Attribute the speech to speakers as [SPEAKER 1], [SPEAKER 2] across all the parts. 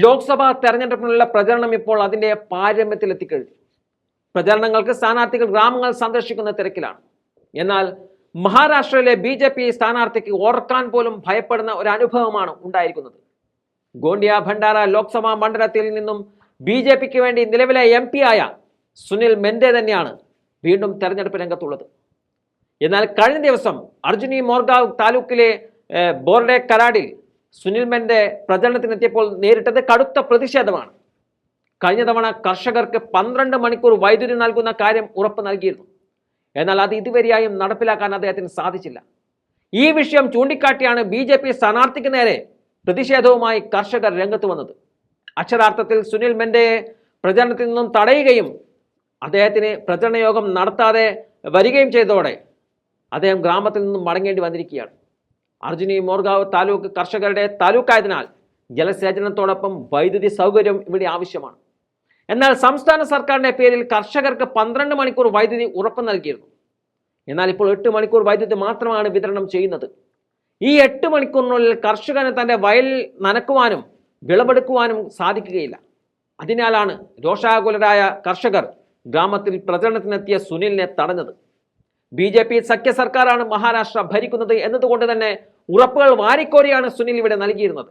[SPEAKER 1] ലോക്സഭാ തെരഞ്ഞെടുപ്പിനുള്ള പ്രചരണം ഇപ്പോൾ അതിന്റെ പാരമ്യത്തിൽ എത്തിക്കഴിഞ്ഞു പ്രചരണങ്ങൾക്ക് സ്ഥാനാർത്ഥികൾ ഗ്രാമങ്ങൾ സന്ദർശിക്കുന്ന തിരക്കിലാണ്. എന്നാൽ മഹാരാഷ്ട്രയിലെ ബി ജെ പി സ്ഥാനാർത്ഥിക്ക് ഓർക്കാൻ പോലും ഭയപ്പെടുന്ന ഒരു അനുഭവമാണ് ഉണ്ടായിരിക്കുന്നത്. ഗോണ്ടിയ ഭണ്ഡാര ലോക്സഭാ മണ്ഡലത്തിൽ നിന്നും ബി ജെ പിക്ക് വേണ്ടി നിലവിലെ എം പി ആയ സുനിൽ മെൻഡെ തന്നെയാണ് വീണ്ടും തെരഞ്ഞെടുപ്പ് രംഗത്തുള്ളത്. എന്നാൽ കഴിഞ്ഞ ദിവസം അർജുനി മോർഗാവ് താലൂക്കിലെ ബോർഡെ കരാഡിൽ സുനിൽ മെൻഡെ പ്രചരണത്തിനെത്തിയപ്പോൾ നേരിട്ടത് കടുത്ത പ്രതിഷേധമാണ്. കഴിഞ്ഞ തവണ കർഷകർക്ക് പന്ത്രണ്ട് മണിക്കൂർ വൈദ്യുതി നൽകുന്ന കാര്യം ഉറപ്പ് നൽകിയിരുന്നു. എന്നാൽ അത് ഇതുവരെയായും നടപ്പിലാക്കാൻ അദ്ദേഹത്തിന് സാധിച്ചില്ല. ഈ വിഷയം ചൂണ്ടിക്കാട്ടിയാണ് ബി ജെ പി സ്ഥാനാർത്ഥിക്ക് നേരെ പ്രതിഷേധവുമായി കർഷകർ രംഗത്ത് വന്നത്. അക്ഷരാർത്ഥത്തിൽ സുനിൽ മെൻഡയെ പ്രചരണത്തിൽ നിന്നും തടയുകയും അദ്ദേഹത്തിന് പ്രചരണയോഗം നടത്താതെ വരികയും ചെയ്തതോടെ അദ്ദേഹം ഗ്രാമത്തിൽ നിന്നും മടങ്ങേണ്ടി വന്നിരിക്കുകയാണ്. അർജുനി മോർഗാവ് താലൂക്ക് കർഷകരുടെ താലൂക്കായതിനാൽ ജലസേചനത്തോടൊപ്പം വൈദ്യുതി സൗകര്യം ഇവിടെ ആവശ്യമാണ്. എന്നാൽ സംസ്ഥാന സർക്കാരിന്റെ പേരിൽ കർഷകർക്ക് പന്ത്രണ്ട് മണിക്കൂർ വൈദ്യുതി ഉറപ്പ് നൽകിയിരുന്നു. എന്നാൽ ഇപ്പോൾ എട്ട് മണിക്കൂർ വൈദ്യുതി മാത്രമാണ് വിതരണം ചെയ്യുന്നത്. ഈ എട്ട് മണിക്കൂറിനുള്ളിൽ കർഷകന് തന്റെ വയൽ നനക്കുവാനും വിളവെടുക്കുവാനും സാധിക്കുകയില്ല. അതിനാലാണ് രോഷാകുലരായ കർഷകർ ഗ്രാമത്തിൽ പ്രചരണത്തിനെത്തിയ സുനിലിനെ തടഞ്ഞത്. ബി ജെ പി സഖ്യ സർക്കാരാണ് മഹാരാഷ്ട്ര ഭരിക്കുന്നത് എന്നതുകൊണ്ട് തന്നെ ഉറപ്പുകൾ വാരിക്കോരിയാണ് സുനിൽ ഇവിടെ നൽകിയിരുന്നത്.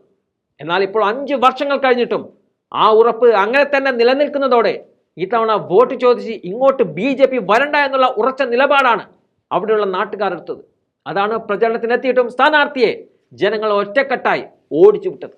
[SPEAKER 1] എന്നാൽ ഇപ്പോൾ അഞ്ച് വർഷങ്ങൾ കഴിഞ്ഞിട്ടും ആ ഉറപ്പ് അങ്ങനെ തന്നെ നിലനിൽക്കുന്നതോടെ ഇത്തവണ വോട്ട് ചോദിച്ച് ഇങ്ങോട്ട് ബി ജെ പി വരണ്ട എന്നുള്ള ഉറച്ച നിലപാടാണ് അവിടെയുള്ള നാട്ടുകാർ എടുത്തത്. അതാണ് പ്രചരണത്തിനെത്തിയിട്ടും സ്ഥാനാർത്ഥിയെ ജനങ്ങൾ ഒറ്റക്കെട്ടായി ഓടിച്ചു വിട്ടത്